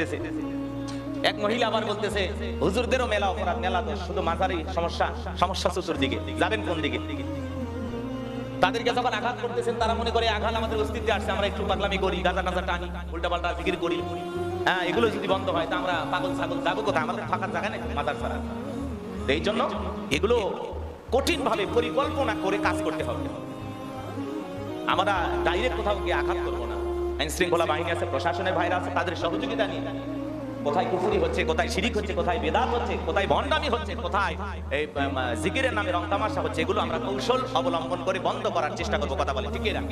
করতেছে এক মহিলা আবার বলতেছে, হুজুরদেরও মেলা অপরাধ, মেলা দোষ, শুধু মাঝারি সমস্যা সমস্যা চতুর্দিকে, যাবেন কোন দিকে? তাদেরকে যখন আঘাত করতেছেন, তারা মনে করে আঘাত আমাদের অস্তিত্বে আসছে, আমরা একটু পাগলামি করি টানি উল্টা পাল্টা ফিকির করি। হ্যাঁ এগুলো যদি বন্ধ হয়, তা আমরা পাগল ছাগল যাব কোথায়? আমাদের থাকার জায়গা নেই মাথার ছাড়া। এই জন্য এগুলো কঠিন ভাবে পরিকল্পনা করে কাজ করতে হবে। আমরা ডাইরেক্ট কোথাও গিয়ে আঘাত করব আইন শৃঙ্খলা বাহিনী আছে, প্রশাসনের ভাইরা আছে, তাদের সহযোগিতা নিয়ে। কোথায় কুফুরি হচ্ছে, কোথায় শিরিক হচ্ছে, কোথায় বেদাত হচ্ছে, কোথায় ভণ্ডামি হচ্ছে, কোথায় এই জিকিরের নামে রং তামাশা হচ্ছে, এগুলো আমরা কৌশল অবলম্বন করে বন্ধ করার চেষ্টা করব, কথা বলে, ঠিক না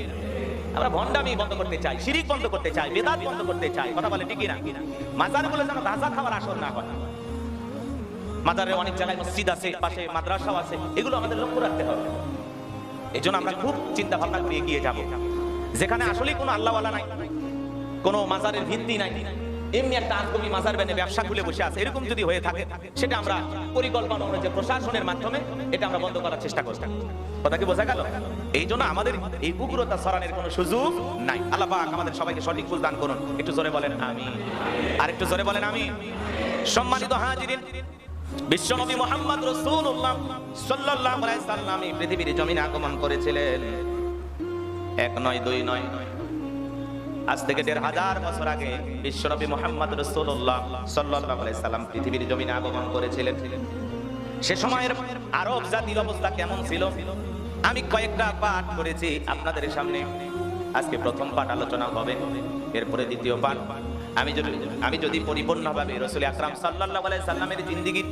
আমরা ভণ্ডামি বন্ধ করতে চাই, শিরিক বন্ধ করতে চাই, বেদাত বন্ধ করতে চাই, কথা বলে, ঠিক না মাজারগুলো যেন গাঁজা খাওয়ার আসর না হয়। মাজারে অনেক জায়গায় মসজিদ আছে, পাশে মাদ্রাসাও আছে, এগুলো আমাদের লক্ষ্য রাখতে হবে। এই আমরা খুব চিন্তা ভাবনা করে এগিয়ে যাব। যেখানে আসলেই কোনো আল্লাহওয়ালা নাই, কোনো মাজারের ভিত্তি নাই, এমনি একটা আজগবি মাজার বেনে ব্যবসা খুলে বসে আছে, এরকম যদি হয়ে থাকে, সেটা আমরা পরিকল্পনা অনুযায়ী প্রশাসনের মাধ্যমে এটা আমরা বন্ধ করার চেষ্টা করছি। কথা কি বোঝা গেল? এই জন্য আমাদের এই উগ্রতা সরানোর কোনো সুযোগ নাই। আল্লাহ পাক আমাদের সবাইকে সঠিক বুঝ দান করুন। একটু জোরে বলেন আমি আর একটু জোরে বলেন আমি সম্মানিত হাজিরিন, বিশ্বনবী মোহাম্মদ রাসূলুল্লাহ সাল্লাল্লাহু আলাইহি সাল্লাম পৃথিবীর জমিনে আগমন করেছিলেন। এক নয়, দুই নয়। আজ থেকে দেড় হাজার বছর আগে বিশ্বনবী মোহাম্মদ রাসূলুল্লাহ সাল্লাল্লাহু আলাইহি সাল্লাম পৃথিবীর জমিনে আগমন করেছিলেন। সে সময়ের আরব জাতির অবস্থা কেমন ছিল? আমি কয়েকটা পাঠ করেছি আপনাদের সামনে। আজকে প্রথম পাঠ আলোচনা হবে, এরপরে দ্বিতীয় পাঠ। আমি যদি আমি যদি পরিপূর্ণভাবে রসুল আকরাম আলাইহি সাল্লামের জিন্দেগি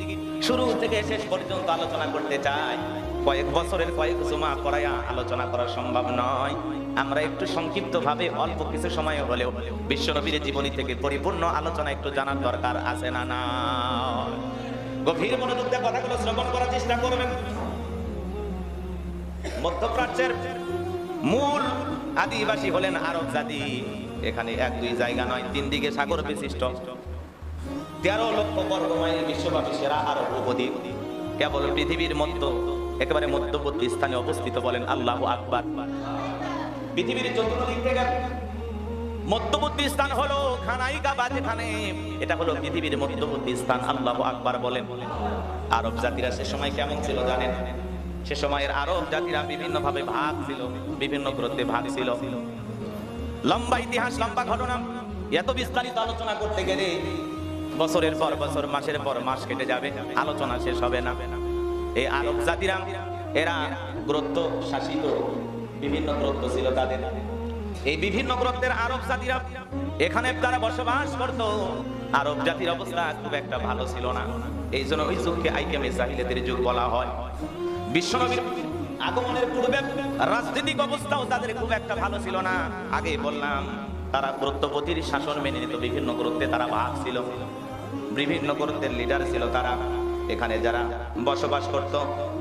শুরু থেকে শেষ পর্যন্ত আলোচনা করতে চাই কয়েক বছরের কয়েক জমা পড়ায়া আলোচনা করা সম্ভব নয়। আমরা একটু সংক্ষিপ্তভাবে অল্প কিছু সময় হলেও বিশ্বনবীর জীবনী থেকে পরিপূর্ণ আলোচনা একটু জানার দরকার আছে না না? গভীর মনোযোগ দিয়ে কথাগুলো শ্রবণ করার চেষ্টা করবেন। মধ্যপ্রাচ্যের মূল আদিবাসী হলেন আরব জাতি। এখানে এক দুই জায়গা নয়, তিন দিকে সাগর বিশিষ্ট। তেরো লক্ষ বর্গ মাইল বিশ্বব্যাপী সেরা আরব উপদ্বীপ। কেবল পৃথিবীর মধ্য একেবারে মধ্যবর্তী স্থানে অবস্থিত বলেন আল্লাহ আকবার। পৃথিবীর চতুর্দিক থেকে মধ্যবর্তী স্থান হলো খানাইকা বা যেখানে এটা হলো পৃথিবীর মধ্যবর্তী স্থান, আল্লাহ আকবার বলেন। আরব জাতিরা সে সময় কেমন ছিল জানেন? সে সময়ের আরব জাতিরা বিভিন্ন ভাবে ভাগ ছিল, বিভিন্ন গ্রন্থে ভাগ ছিল। লম্বা ইতিহাস, লম্বা ঘটনা, এত বিস্তারিত আলোচনা করতে গেলে বছরের পর বছর, মাসের পর মাস কেটে যাবে, আলোচনা শেষ হবে না। এই আরব জাতিরা এরা গ্রন্থ শাসিত, বিভিন্ন গ্রন্থ ছিল তাদের। এই বিভিন্ন গ্রন্থের আরব জাতিরা এখানে তারা বসবাস করত। আরব জাতির অবস্থা খুব একটা ভালো ছিল না। এই জন্য ওই যুগকে আইকেমে জাহিলিয়াতের যুগ বলা হয়। বিশ্বনবীর আগমনের পূর্বে রাজনৈতিক অবস্থাও তাদের খুব একটা ভালো ছিল না। আগে বললাম, তারা গ্রন্থপতির শাসন মেনে নিত, বিভিন্ন গ্রন্থে তারা ভাগ ছিল। বিভিন্ন গ্রন্থের লিডার ছিল তারা। এখানে যারা বসবাস করত,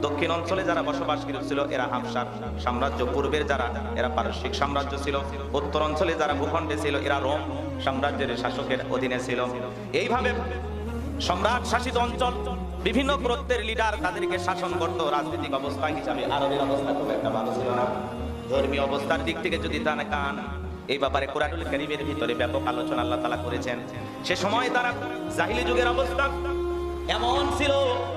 দক্ষিণ অঞ্চলে যারা বসবাস ছিল এরা হামসার সাম্রাজ্য। পূর্বের যারা, এরা পারস্যিক সাম্রাজ্য ছিল। উত্তর অঞ্চলে যারা ভূখণ্ডে ছিল, এরা রোম সাম্রাজ্যের শাসকের অধীনে ছিল। এইভাবে সম্রাট শাসিত অঞ্চল, বিভিন্ন গ্রন্থের লিডার তাদেরকে শাসন করত। রাজনৈতিক অবস্থা হিসাবে আরবের অবস্থা খুব একটা ভালো ছিল না। ধর্মীয় অবস্থার দিক থেকে যদি তা না কান, এই ব্যাপারে কোরআনুল কারিমের ভিতরে ব্যাপক আলোচনা আল্লাহ তালা করেছেন। সে সময় তারা জাহিলি যুগের অবস্থা এমন ছিল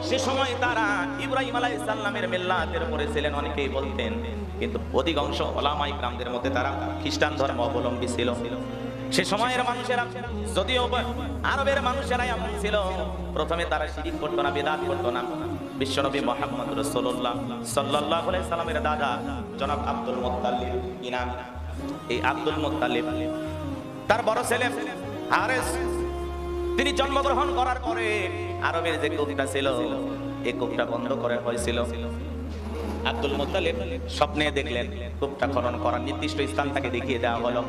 সে সময় তারা ইব্রাহিম আলাই সাল্লামের মেল্লাতের উপরে ছিলেন। অনেকেই বলতেন, কিন্তু অধিকাংশ ওলামাই গ্রামদের মধ্যে তারা খ্রিস্টান ধর্ম অবলম্বী ছিল। সে সময়ের মানুষেরা, যদিও আরবের মানুষেরা এমন ছিল, প্রথমে তারা শিরিক করতো না, বেদাত করতো না। বিশ্বনবী মোহাম্মদ রসোল্লাহ সাল্লাহ সাল্লামের দাদা, জনাব আব্দুল মোত্তালিব, ইনাম। এই আব্দুল মোত্তালিব, তার বড় ছেলে হারেস তিনি জন্মগ্রহণ করার পরে আরবের যে কূপটা ছিল, এই কূপটা বন্ধ করা হয়েছিল। আব্দুল মোত্তালিব স্বপ্নে দেখলেন, কূপটা খনন করার নির্দিষ্ট স্থান তাকে দেখিয়ে দেওয়া হলো।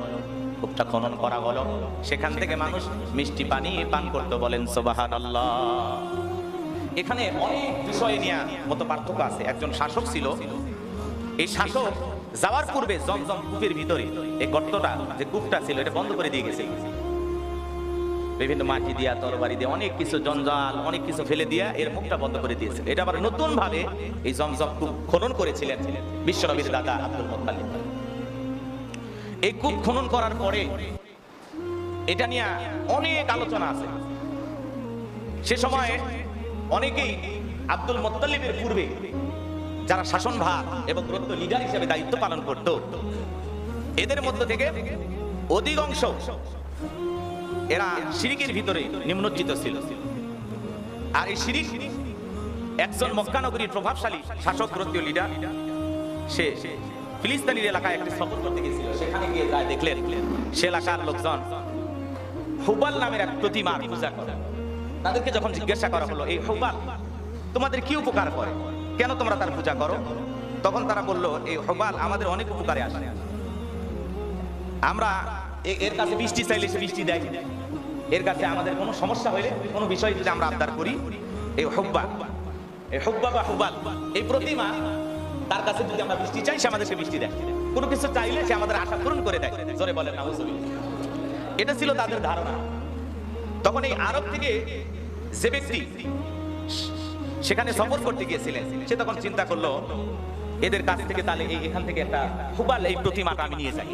কূপটা খনন করা হলো। সেখান থেকে মানুষ মিষ্টি পানি পান করতে বলেন সোবাহান আল্লাহ এখানে অনেক বিষয় নিয়ে মতো পার্থক্য আছে। একজন শাসক ছিল। এই শাসক যাওয়ার পূর্বে জমজম কূপের ভিতরে এই গর্তটা, যে কূপটা ছিল, এটা বন্ধ করে দিয়ে গেছে। বিভিন্ন মাটি দিয়া, তরবারি দিয়ে, অনেক কিছু জঞ্জাল, অনেক কিছু ফেলে দিয়া এর মুখটা বন্ধ করে দিয়েছিল এটা আবার নতুন ভাবে এই জমজম কূপ খনন করেছিলেন বিশ্বনবীর দাদা আব্দুল মোত্তালিব। এই কূপ খনন করার পরে এটা নিয়ে অনেক আলোচনা আছে। সে সময়ে অনেকেই আব্দুল মোত্তালিবের পূর্বে যারা শাসনভার এবং প্রত্য লিডার হিসেবে দায়িত্ব পালন করত, এদের মধ্য থেকে অধিকাংশ এরা শিরিকের ভিতরে নিম্নচিত ছিল। আর এই শিরিক একজন মক্কানগরীর প্রভাবশালী শাসক প্রত্যয় লিডার সে ফিলিস্তানির এলাকায় একটি সফর করতে গেছিল সেখানে গিয়ে যায়, দেখলেন সে এলাকার লোকজন হুবাল নামের এক প্রতিমার পূজা করে। তাদেরকে যখন জিজ্ঞাসা করা হলো, এই হুবাল, তোমাদের কি উপকার করে? কেন তোমরা তার পূজা করো? তখন তারা বলল, এই হুবাল আমাদের অনেক উপকারে আসে। আমরা এর কাছে বৃষ্টি চাইলে সে বৃষ্টি দেয়। এর কাছে আমাদের কোনো সমস্যা হইলে, কোনো বিষয় যদি আমরা আবদার করি, এই হুব্বা এই হুব্বা বা হুবাল, এই প্রতিমা, তার কাছে যদি আমরা বৃষ্টি চাই, সে আমাদেরকে বৃষ্টি দেয়। কোনো কিছু চাইলে সে আমাদের আশা পূরণ করে দেয়। জোরে বলেন না এটা ছিল তাদের ধারণা। তখন এই আরব থেকে যে ব্যক্তি সেখানে সফর করতে গিয়েছিলেন, সে তখন চিন্তা করল, এদের কাছ থেকে তাহলে এই এখান থেকে একটা হুবাল, এই প্রতিমাটা আমি নিয়ে যাই।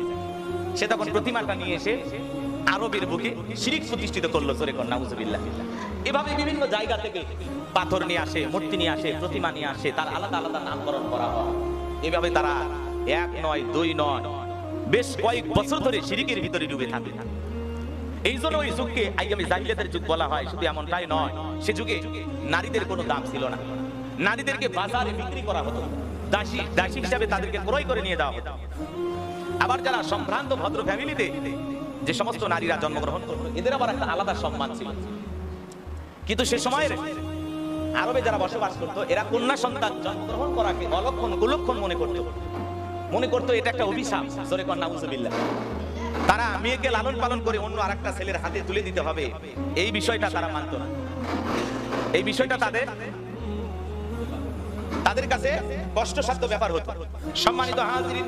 সে তখন প্রতিমাটা নিয়ে এসে আরবের বুকে শিরিক প্রতিষ্ঠিত করল, সরে কন্যা এভাবে বিভিন্ন জায়গা থেকে পাথর নিয়ে আসে, মূর্তি নিয়ে আসে, প্রতিমা নিয়ে আসে, তার আলাদা আলাদা নামকরণ করা হয়। এভাবে তারা এক নয়, দুই নয়, বেশ কয়েক বছর ধরে শিরিকের ভিতরে ডুবে থাকে। এই জন্য ওই যুগকে আইয়ামে জাহিলিয়াতের যুগ বলা হয়, শুধু এমনটাই নয়, সে যুগে নারীদের কোনো দাম ছিল না। নারীদেরকে বাজারে বিক্রি করা হতো। দাসী দাসী হিসাবে তাদেরকে ক্রয় করে নিয়ে দেওয়া হতো। আবার যারা সম্ভ্রান্ত ভদ্র ফ্যামিলিতে যে সমস্ত নারীরা জন্মগ্রহণ করতো এদের আবার একটা আলাদা সম্মান ছিল। কিন্তু সে সময়ের আরবে যারা বসবাস করতো, এরা কন্যা সন্তান জন্মগ্রহণ করাকে অলক্ষণ, কুলক্ষণ মনে করতো। মনে করতো এটা একটা অভিশাপ। জোরে কন্যা উজুবিল্লাহ। তারা মেয়েকে লালন পালন করে অন্য আরেকটা ছেলের হাতে তুলে দিতে হবে। এই বিষয়টা তারা মানত না। এই বিষয়টা তাদের তাদের কাছে কষ্টসাধ্য ব্যাপার হতো। সম্মানিত হাজিরিন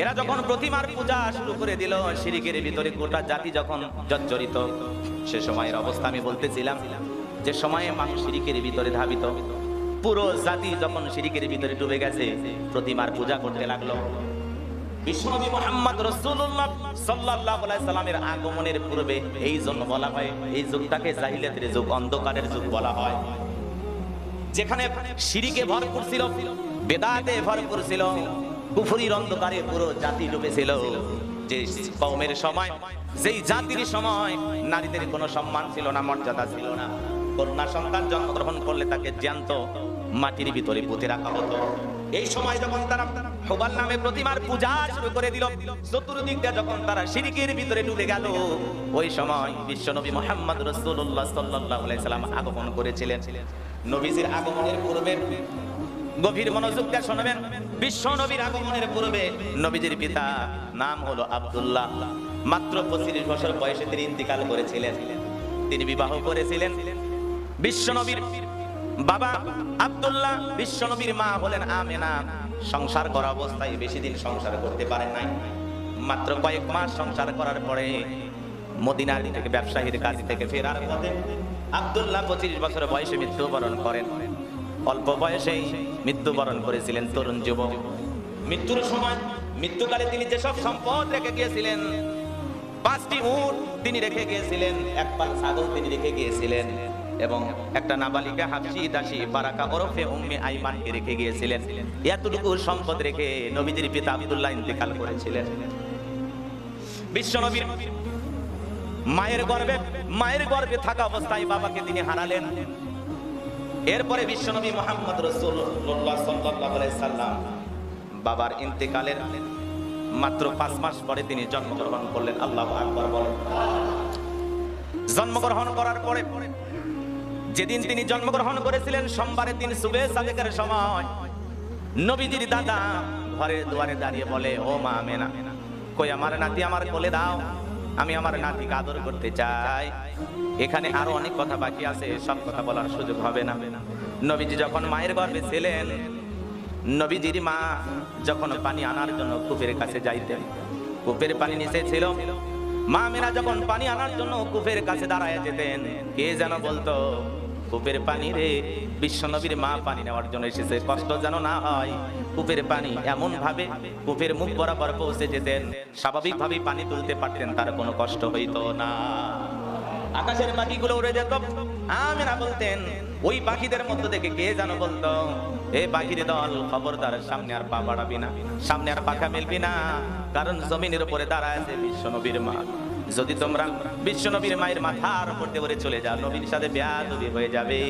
এরা যখন প্রতিমার পূজা শুরু করে দিল শিরিকের ভিতরে গোটা জাতি যখন জর্জরিত, সে সময়ের অবস্থা আমি বলতেছিলাম, যে সময়ে মানুষ শিরিকের ভিতরে ধাবিত। পুরো জাতি যখন শিরিকের ভিতরে ডুবে গেছে, প্রতিমার পূজা করতে লাগল। মোহাম্মদ আগমনের পূর্বে এই জন্য বলা হয়, এই যুগটাকে যুগ, অন্ধকারের যুগ বলা হয়। যেখানে শিরিকে ভরপুর ছিল, বেদাতে ভরপুর ছিল কুফরির অন্ধকারে পুরো জাতি ডুবেছিল যে কওমের সময়, যেই জাতির সময় নারীদের কোনো সম্মান ছিল না, মর্যাদা ছিল না। কন্যা সন্তান জন্মগ্রহণ করলে তাকে জ্যান্ত মাটির ভিতরে পুঁতে রাখা হতো। এই সময় যখন তারা হোবাল নামে প্রতিমার পূজা শুরু করে দিল, চতুর্দিক দিয়ে যখন তারা শিরিকের ভিতরে ডুবে গেল, ওই সময় বিশ্বনবী মোহাম্মদ রসুল্লাহ সাল্লাহ সাল্লাম আগমন করেছিলেন। নবীজির আগমনের পূর্বে গভীর মনোযোগ দিয়ে শোনাবেন। বিশ্ব নবীর আগমনের পূর্বে নবীজির পিতা নাম হলো আব্দুল্লাহ। মাত্র পঁচিশ বছর বয়সে তিনি ইন্তিকাল করেছিলেন। তিনি বিবাহ করেছিলেন। বিশ্ব নবীর বাবা আব্দুল্লাহ, বিশ্ব নবীর মা হলেন আমেনা। সংসার করা অবস্থায় বেশি দিন সংসার করতে পারেন নাই। মাত্র কয়েক মাস সংসার করার পরে মদিনার থেকে ব্যবসায়ীর কাজ থেকে ফেরার পথে আব্দুল্লাহ পঁচিশ বছর বয়সে মৃত্যুবরণ করেন। অল্প বয়সেই মৃত্যুবরণ করেছিলেন তরুণ যুবক। মৃত্যুর সময়, মৃত্যুকালে তিনি যেসব সম্পদ রেখে গিয়েছিলেন, পাঁচটি উট তিনি রেখে গিয়েছিলেন, এক পাল ছাগল তিনি রেখে গিয়েছিলেন, এবং একটা নাবালিকা হাফসি, দাসী বারাকা ওরফে উম্মে আইমানকে রেখে গিয়েছিলেন। এতটুকু সম্পদ রেখে নবীজির পিতা আব্দুল্লাহ ইন্তেকাল করেছিলেন। বিশ্বনবীর মায়ের গর্ভে মায়ের গর্ভে থাকা অবস্থায় বাবাকে তিনি হারালেন। এরপরে বিশ্বনবী মোহাম্মদ রসুল্লাহ সাল্লাম বাবার ইন্তেকালের মাত্র পাঁচ মাস পরে তিনি জন্মগ্রহণ করলেন। আল্লাহ আকবর বলেন। জন্মগ্রহণ করার পরে যেদিন তিনি জন্মগ্রহণ করেছিলেন, সোমবারের দিন সুবে সাদেকের সময়, নবীজির দাদা ঘরের দুয়ারে দাঁড়িয়ে বলে, ও মা মেনা কই আমার নাতি আমার কোলে দাও, আমি আমার নাতিকে আদর করতে চাই। এখানে আরও অনেক কথা বাকি আছে, সব কথা বলার সুযোগ হবে না। নবীজি যখন মায়ের গর্ভে ছিলেন, নবীজির মা যখন পানি আনার জন্য কূপের কাছে যাইতেন কূপের পানি নিচে ছিল, মা মেনা যখন পানি আনার জন্য কূপের কাছে দাঁড়ায় যেতেন, কে যেন বলতো কূপের পানি রে, বিশ্ব বিশ্বনবীর মা পানি নেওয়ার জন্য এসেছে, কষ্ট যেন না হয়। কূপের পানি এমন ভাবে কূপের মুখ বরাবর পৌঁছে যেতেন স্বাভাবিকভাবে পানি তুলতে পারতেন, তার কোনো কষ্ট হইতো না। আকাশের পাখিগুলো উড়ে যেত। আমিনা বলতেন, ওই পাখিদের মধ্যে থেকে কে জানো বলতো, এ পাখির দল, খবরদার, সামনে আর পা বাড়াবি না, সামনে আর পাখা মেলবি না, কারণ জমিনের উপরে দাঁড়ায় আছে বিশ্বনবীর মা। যদি তোমরা বিশ্বনবীর মায়ের মাথার উপর দিয়ে চলে যাও, নবীর সাথে বেয়াদবি হয়ে যাবে।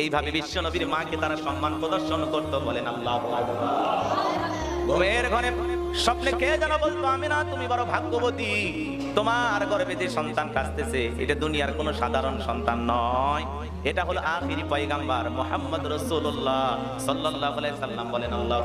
এইভাবে বিশ্বনবীর মাকে তারা সম্মান প্রদর্শন করতো বলেন আল্লাহ ঘুমের ঘরে স্বপ্নে কে যেন বলতো আমি না তুমি বড় ভাগ্যবতী। তোমার গর্ভে যে সন্তান কাঁদতেছে এটা দুনিয়ার কোনো সাধারণ সন্তান নয়। এটা হলো আখিরি পয়গাম্বার। মোহাম্মদ রসুল্লাহ সাল্লাহ সাল্লাম বলেন, আল্লাহ